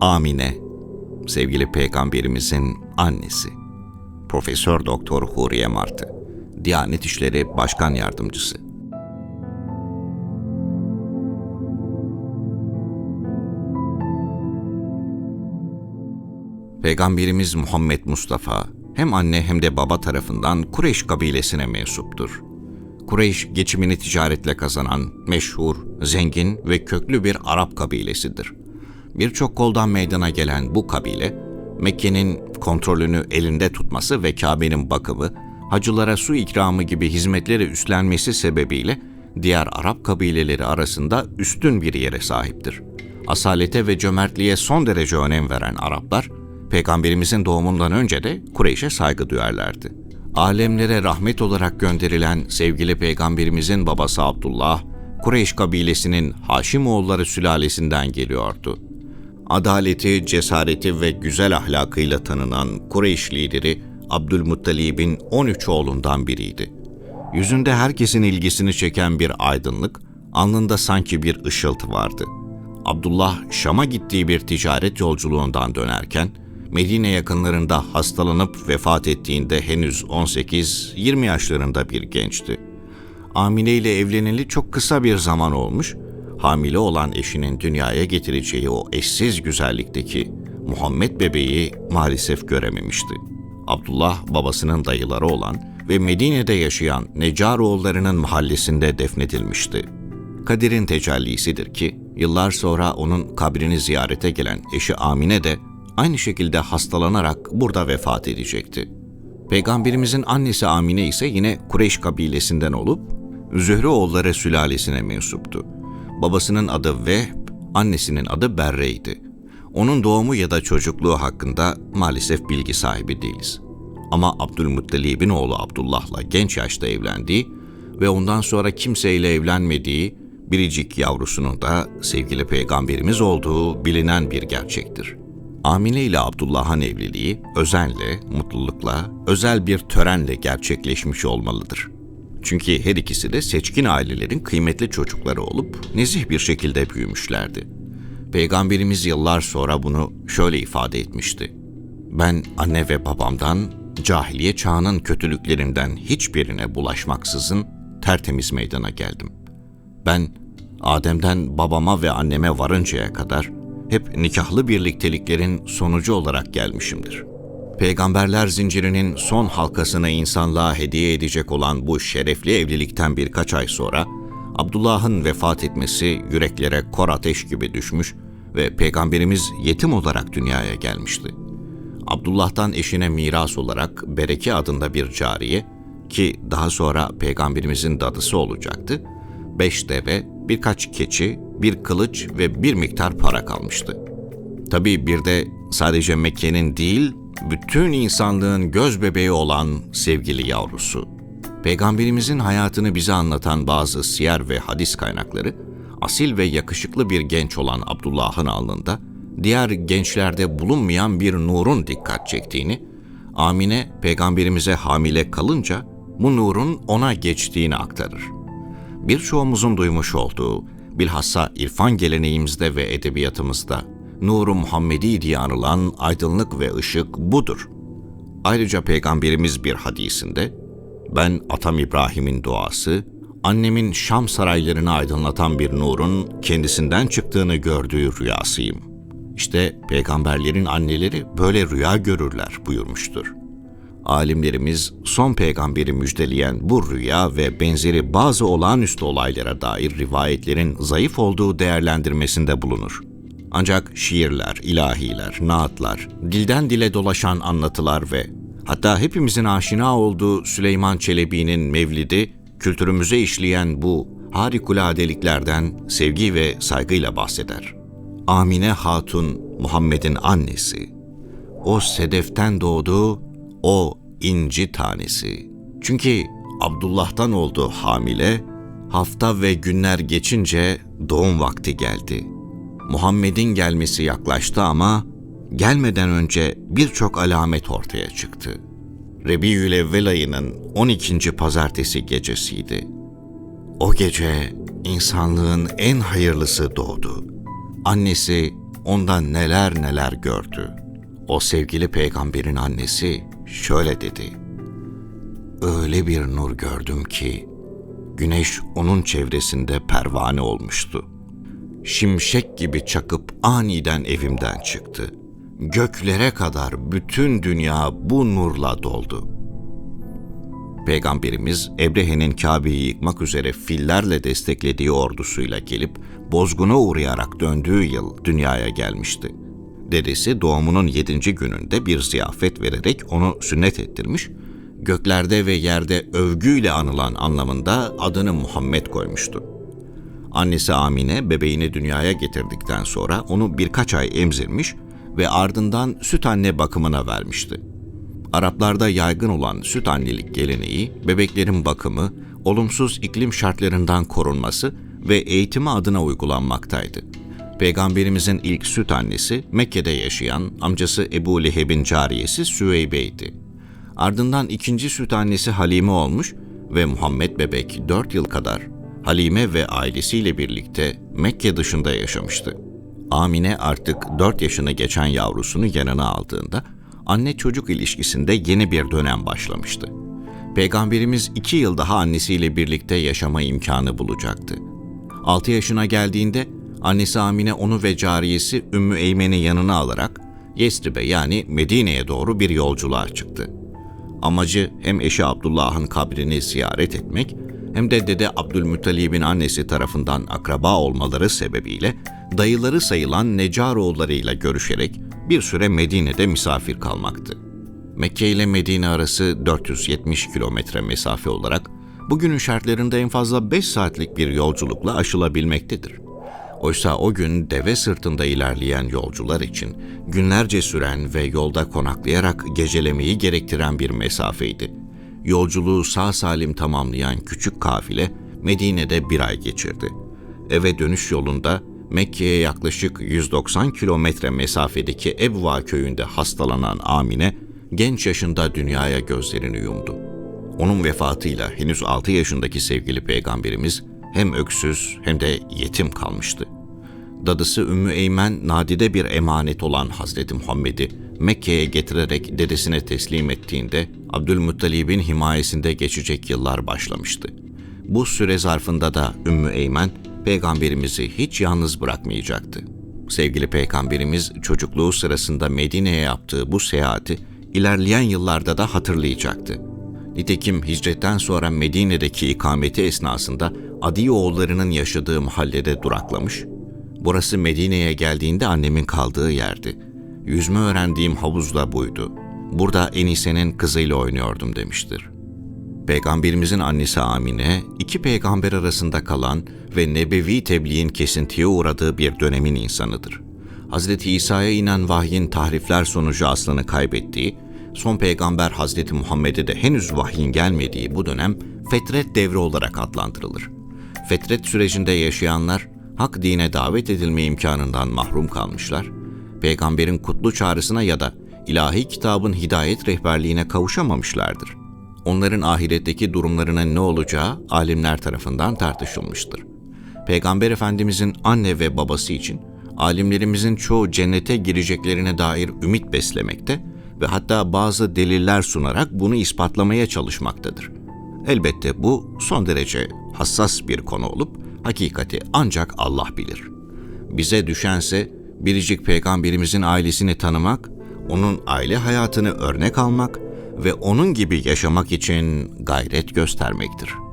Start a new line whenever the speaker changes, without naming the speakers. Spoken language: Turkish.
Amine, sevgili peygamberimizin annesi. Profesör Doktor Huriye Martı, Diyanet İşleri Başkan Yardımcısı. Peygamberimiz Muhammed Mustafa hem anne hem de baba tarafından Kureyş kabilesine mensuptur. Kureyş geçimini ticaretle kazanan meşhur, zengin ve köklü bir Arap kabilesidir. Birçok koldan meydana gelen bu kabile, Mekke'nin kontrolünü elinde tutması ve Kabe'nin bakımı, hacılara su ikramı gibi hizmetleri üstlenmesi sebebiyle diğer Arap kabileleri arasında üstün bir yere sahiptir. Asalete ve cömertliğe son derece önem veren Araplar, Peygamberimizin doğumundan önce de Kureyş'e saygı duyarlardı. Alemlere rahmet olarak gönderilen sevgili Peygamberimizin babası Abdullah, Kureyş kabilesinin Haşimoğulları sülalesinden geliyordu. Adaleti, cesareti ve güzel ahlakıyla tanınan Kureyş lideri Abdülmuttalib'in 13 oğlundan biriydi. Yüzünde herkesin ilgisini çeken bir aydınlık, alnında sanki bir ışıltı vardı. Abdullah Şam'a gittiği bir ticaret yolculuğundan dönerken Medine yakınlarında hastalanıp vefat ettiğinde henüz 18-20 yaşlarında bir gençti. Amine ile evleneli çok kısa bir zaman olmuş, hamile olan eşinin dünyaya getireceği o eşsiz güzellikteki Muhammed bebeği maalesef görememişti. Abdullah babasının dayıları olan ve Medine'de yaşayan Necaroğullarının mahallesinde defnedilmişti. Kadir'in tecellisidir ki yıllar sonra onun kabrini ziyarete gelen eşi Amine de aynı şekilde hastalanarak burada vefat edecekti. Peygamberimizin annesi Amine ise yine Kureyş kabilesinden olup Zühre oğulları sülalesine mensuptu. Babasının adı Vehb, annesinin adı Berre'ydi. Onun doğumu ya da çocukluğu hakkında maalesef bilgi sahibi değiliz. Ama Abdülmuttalib'in oğlu Abdullah'la genç yaşta evlendiği ve ondan sonra kimseyle evlenmediği biricik yavrusunun da sevgili peygamberimiz olduğu bilinen bir gerçektir. Amine ile Abdullah'ın evliliği özenle, mutlulukla, özel bir törenle gerçekleşmiş olmalıdır. Çünkü her ikisi de seçkin ailelerin kıymetli çocukları olup nezih bir şekilde büyümüşlerdi. Peygamberimiz yıllar sonra bunu şöyle ifade etmişti. Ben anne ve babamdan cahiliye çağının kötülüklerinden hiçbirine bulaşmaksızın tertemiz meydana geldim. Ben Adem'den babama ve anneme varıncaya kadar hep nikahlı birlikteliklerin sonucu olarak gelmişimdir. Peygamberler zincirinin son halkasını insanlığa hediye edecek olan bu şerefli evlilikten birkaç ay sonra Abdullah'ın vefat etmesi yüreklere kor ateş gibi düşmüş ve peygamberimiz yetim olarak dünyaya gelmişti. Abdullah'tan eşine miras olarak Bereke adında bir cariye ki daha sonra peygamberimizin dadısı olacaktı, beş deve, birkaç keçi, bir kılıç ve bir miktar para kalmıştı. Tabii bir de sadece Mekke'nin değil, bütün insanlığın göz bebeği olan sevgili yavrusu. Peygamberimizin hayatını bize anlatan bazı siyer ve hadis kaynakları, asil ve yakışıklı bir genç olan Abdullah'ın alnında, diğer gençlerde bulunmayan bir nurun dikkat çektiğini, Amine peygamberimize hamile kalınca bu nurun ona geçtiğini aktarır. Birçoğumuzun duymuş olduğu, bilhassa irfan geleneğimizde ve edebiyatımızda Nur-u Muhammedi diye anılan aydınlık ve ışık budur. Ayrıca Peygamberimiz bir hadisinde, ben atam İbrahim'in duası, annemin Şam saraylarını aydınlatan bir nurun kendisinden çıktığını gördüğü rüyasıyım. İşte peygamberlerin anneleri böyle rüya görürler buyurmuştur. Alimlerimiz son peygamberi müjdeleyen bu rüya ve benzeri bazı olağanüstü olaylara dair rivayetlerin zayıf olduğu değerlendirmesinde bulunur. Ancak şiirler, ilahiler, naatlar, dilden dile dolaşan anlatılar ve hatta hepimizin aşina olduğu Süleyman Çelebi'nin mevlidi, kültürümüze işleyen bu harikuladeliklerden sevgi ve saygıyla bahseder. Amine Hatun, Muhammed'in annesi. O sedeften doğdu, o inci tanesi. Çünkü Abdullah'tan oldu hamile, hafta ve günler geçince doğum vakti geldi.'' Muhammed'in gelmesi yaklaştı ama gelmeden önce birçok alamet ortaya çıktı. Rebiül ayının 12. pazartesi gecesiydi. O gece insanlığın en hayırlısı doğdu. Annesi onda neler neler gördü. O sevgili peygamberin annesi şöyle dedi. Öyle bir nur gördüm ki güneş onun çevresinde pervane olmuştu. Şimşek gibi çakıp aniden evimden çıktı. Göklere kadar bütün dünya bu nurla doldu. Peygamberimiz Ebrehe'nin Kabe'yi yıkmak üzere fillerle desteklediği ordusuyla gelip bozguna uğrayarak döndüğü yıl dünyaya gelmişti. Dedesi doğumunun yedinci gününde bir ziyafet vererek onu sünnet ettirmiş, göklerde ve yerde övgüyle anılan anlamında adını Muhammed koymuştu. Annesi Amine bebeğini dünyaya getirdikten sonra onu birkaç ay emzirmiş ve ardından süt anne bakımına vermişti. Araplarda yaygın olan süt annelik geleneği, bebeklerin bakımı, olumsuz iklim şartlarından korunması ve eğitimi adına uygulanmaktaydı. Peygamberimizin ilk süt annesi Mekke'de yaşayan amcası Ebu Leheb'in cariyesi Süveybe'ydi. Ardından ikinci süt annesi Halime olmuş ve Muhammed bebek 4 yıl kadar Halime ve ailesiyle birlikte Mekke dışında yaşamıştı. Amine artık 4 yaşını geçen yavrusunu yanına aldığında anne çocuk ilişkisinde yeni bir dönem başlamıştı. Peygamberimiz iki yıl daha annesiyle birlikte yaşama imkanı bulacaktı. 6 yaşına geldiğinde annesi Amine onu ve cariyesi Ümmü Eymen'i yanına alarak Yesrib'e yani Medine'ye doğru bir yolculuğa çıktı. Amacı hem eşi Abdullah'ın kabrini ziyaret etmek hem de dede Abdülmuttalib'in annesi tarafından akraba olmaları sebebiyle dayıları sayılan Necaroğullarıyla görüşerek bir süre Medine'de misafir kalmaktı. Mekke ile Medine arası 470 kilometre mesafe olarak bugünün şartlarında en fazla 5 saatlik bir yolculukla aşılabilmektedir. Oysa o gün deve sırtında ilerleyen yolcular için günlerce süren ve yolda konaklayarak gecelemeyi gerektiren bir mesafeydi. Yolculuğu sağ salim tamamlayan küçük kafile Medine'de bir ay geçirdi. Eve dönüş yolunda Mekke'ye yaklaşık 190 kilometre mesafedeki Ebva köyünde hastalanan Amine, genç yaşında dünyaya gözlerini yumdu. Onun vefatıyla henüz 6 yaşındaki sevgili peygamberimiz hem öksüz hem de yetim kalmıştı. Dadısı Ümmü Eymen nadide bir emanet olan Hazreti Muhammed'i Mekke'ye getirerek dedesine teslim ettiğinde Abdülmuttalib'in himayesinde geçecek yıllar başlamıştı. Bu süre zarfında da Ümmü Eymen peygamberimizi hiç yalnız bırakmayacaktı. Sevgili peygamberimiz çocukluğu sırasında Medine'ye yaptığı bu seyahati ilerleyen yıllarda da hatırlayacaktı. Nitekim hicretten sonra Medine'deki ikameti esnasında Adi oğullarının yaşadığı mahallede duraklamış. Burası Medine'ye geldiğinde annemin kaldığı yerdi. Yüzme öğrendiğim havuz da buydu. Burada Enise'nin kızıyla oynuyordum demiştir. Peygamberimizin annesi Amine, iki peygamber arasında kalan ve nebevi tebliğin kesintiye uğradığı bir dönemin insanıdır. Hz. İsa'ya inen vahyin tahrifler sonucu aslını kaybettiği, son peygamber Hz. Muhammed'e de henüz vahyin gelmediği bu dönem fetret devri olarak adlandırılır. Fetret sürecinde yaşayanlar, hak dine davet edilme imkanından mahrum kalmışlar, peygamberin kutlu çağrısına ya da ilahi kitabın hidayet rehberliğine kavuşamamışlardır. Onların ahiretteki durumlarının ne olacağı alimler tarafından tartışılmıştır. Peygamber Efendimizin anne ve babası için alimlerimizin çoğu cennete gireceklerine dair ümit beslemekte ve hatta bazı deliller sunarak bunu ispatlamaya çalışmaktadır. Elbette bu son derece hassas bir konu olup hakikati ancak Allah bilir. Bize düşense biricik peygamberimizin ailesini tanımak, onun aile hayatını örnek almak ve onun gibi yaşamak için gayret göstermektir.''